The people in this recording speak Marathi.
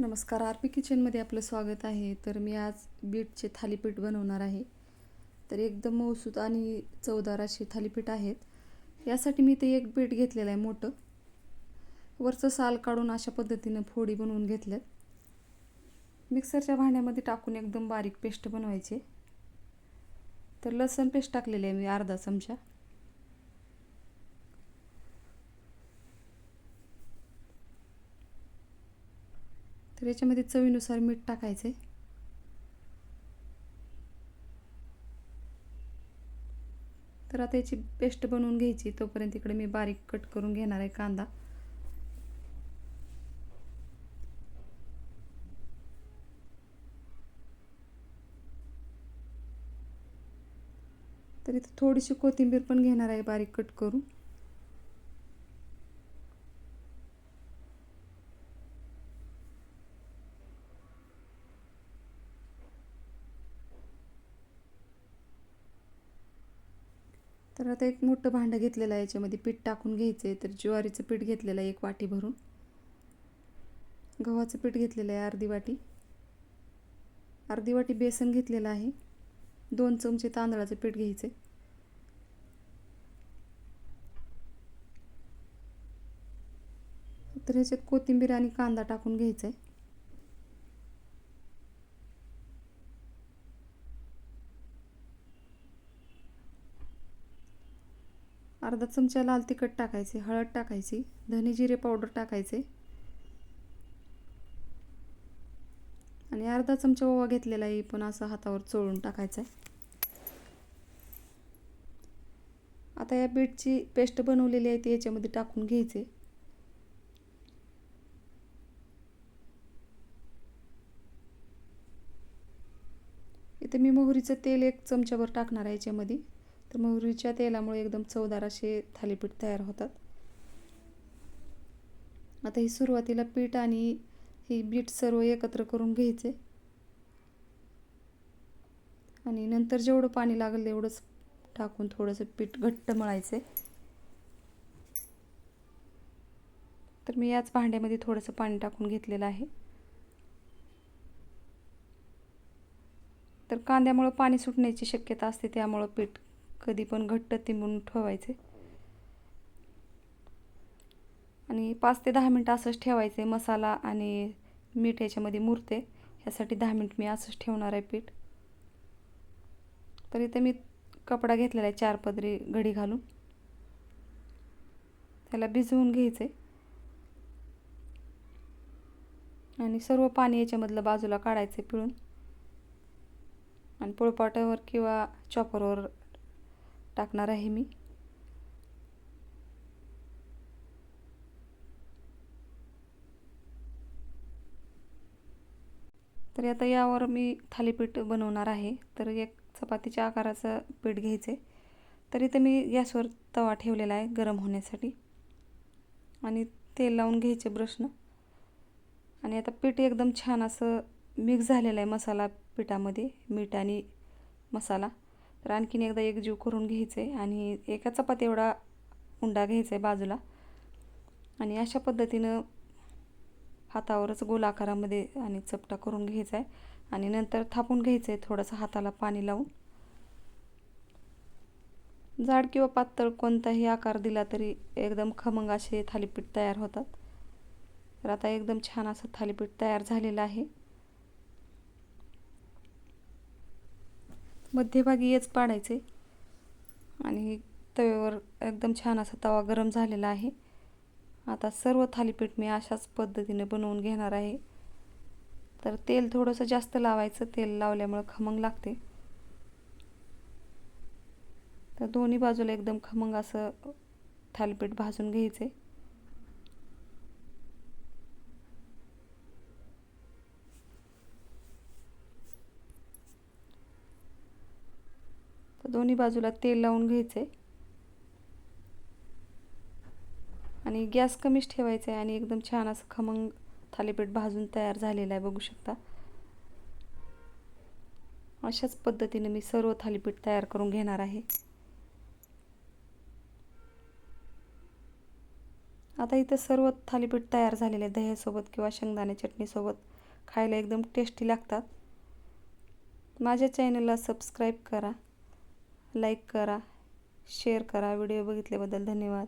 नमस्कार आर पी किचनमध्ये आपलं स्वागत आहे. तर मी आज बीटचे थालीपीठ बनवणार आहे. तर एकदम मौसूत आणि चवदार असे थालीपीठ आहेत. यासाठी मी ते एक बीट घेतलेलं आहे मोठं. वरचं साल काढून अशा पद्धतीनं फोडी बनवून घेतल्यात. मिक्सरच्या भांड्यामध्ये टाकून एकदम बारीक पेस्ट बनवायचे. तर लसण पेस्ट टाकलेली आहे मी अर्धा चमचा. तर याच्यामध्ये चवीनुसार मीठ टाकायचं. आहे तर आता याची पेस्ट बनवून घ्यायची. तोपर्यंत इकडे मी बारीक कट करून घेणार आहे कांदा. तर इथं थोडीशी कोथिंबीर पण घेणार आहे बारीक कट करून. तर आता एक मोठं भांडं घेतलेलं आहे याच्यामध्ये. पीठ टाकून घ्यायचं आहे तर ज्वारीचं पीठ घेतलेलं आहे एक वाटी भरून. गव्हाचं पीठ घेतलेलं आहे अर्धी वाटी. अर्धी वाटी बेसन घेतलेलं आहे. दोन चमचे तांदळाचं पीठ घ्यायचं आहे तर ह्याच्यात कोथिंबीर आणि कांदा टाकून घ्यायचा आहे अर्धा चमचा लाल तिखट टाकायचे हळद टाकायची धने जिरे पावडर टाकायचे. आणि अर्धा चमचा ओवा घेतलेला आहे पण असं हातावर चोळून टाकायचा आहे. आता या बीटची पेस्ट बनवलेली आहे ती याच्यामध्ये टाकून घ्यायचे. इथे मी मोहरीचं तेल एक चमच्यावर टाकणार आहे याच्यामध्ये. तर मोहरीच्या तेलामुळे एकदम चवदार असे थालीपीठ तयार होतात. आता ही सुरुवातीला पीठ आणि ही बीट सर्व एकत्र करून घ्यायचे. आणि नंतर जेवढं पाणी लागेल तेवढंच टाकून थोडंसं पीठ घट्ट मळायचे. तर मी याच भांड्यामध्ये थोडंसं पाणी टाकून घेतलेलं आहे. तर कांद्यामुळं पाणी सुटण्याची शक्यता असते त्यामुळं पीठ कधी पण घट्ट तिंबून ठेवायचे. आणि पाच ते दहा मिनटं असंच ठेवायचे मसाला आणि मीठ याच्यामध्ये मुरते. ह्यासाठी दहा मिनिट मी असंच ठेवणार आहे पीठ. तर इथे मी कपडा घेतलेला आहे चार पदरी घडी घालून. त्याला भिजवून घ्यायचे. आणि सर्व पाणी याच्यामधलं बाजूला काढायचं पिळून. आणि पोळपाटावर किंवा चॉपरवर टाकणार आहे मी. तर आता यावर मी थालीपीठ बनवणार आहे. तर एक चपातीच्या आकाराचं पीठ घ्यायचे तर इथं मी गॅसवर तवा ठेवलेला आहे गरम होण्यासाठी. आणि तेल लावून घ्यायचे ब्रशनं आणि आता पीठ एकदम छान असं मिक्स झालेलं आहे मसाला पिठामध्ये मीठ आणि मसाला. तर आणखीन एकदा एक जीव करून घ्यायचं आहे आणि एका चपाती एवढा उंडा घ्यायचा आहे बाजूला. आणि अशा पद्धतीनं हातावरच गोल आकारामध्ये आणि चपटा करून घ्यायचा आहे. आणि नंतर थापून घ्यायचं आहे थोडंसं हाताला पाणी लावून. जाड किंवा पातळ कोणताही आकार दिला तरी एकदम खमंग असे थालीपीठ तयार होतात. तर आता एकदम छान असं थालीपीठ तयार झालेलं आहे. मध्यभागी येच पाडायचे. आणि तव्यावर एकदम छान असा तवा गरम झालेला आहे. आता सर्व थालीपीठ मी अशाच पद्धतीने बनवून घेणार आहे. तर तेल थोडंसं जास्त लावायचं. तेल लावल्यामुळं खमंग लागते. तर दोन्ही बाजूला एकदम खमंग असं थालीपीठ भाजून घ्यायचे. दोन्ही बाजूला तेल लावून घ्यायचं आहे आणि गॅस कमीच ठेवायचा आहे आणि एकदम छान असं खमंग थालीपीठ भाजून तयार झालेलं आहे बघू शकता. अशाच पद्धतीने मी सर्व थालीपीठ तयार करून घेणार आहे. आता इथं सर्व थालीपीठ तयार झालेले आहे दह्यासोबत किंवा शेंगदाणे चटणीसोबत. खायला एकदम टेस्टी लागतात. माझ्या चॅनलला सबस्क्राईब करा. लाईक करा शेअर करा. व्हिडिओ बघितल्याबद्दल धन्यवाद.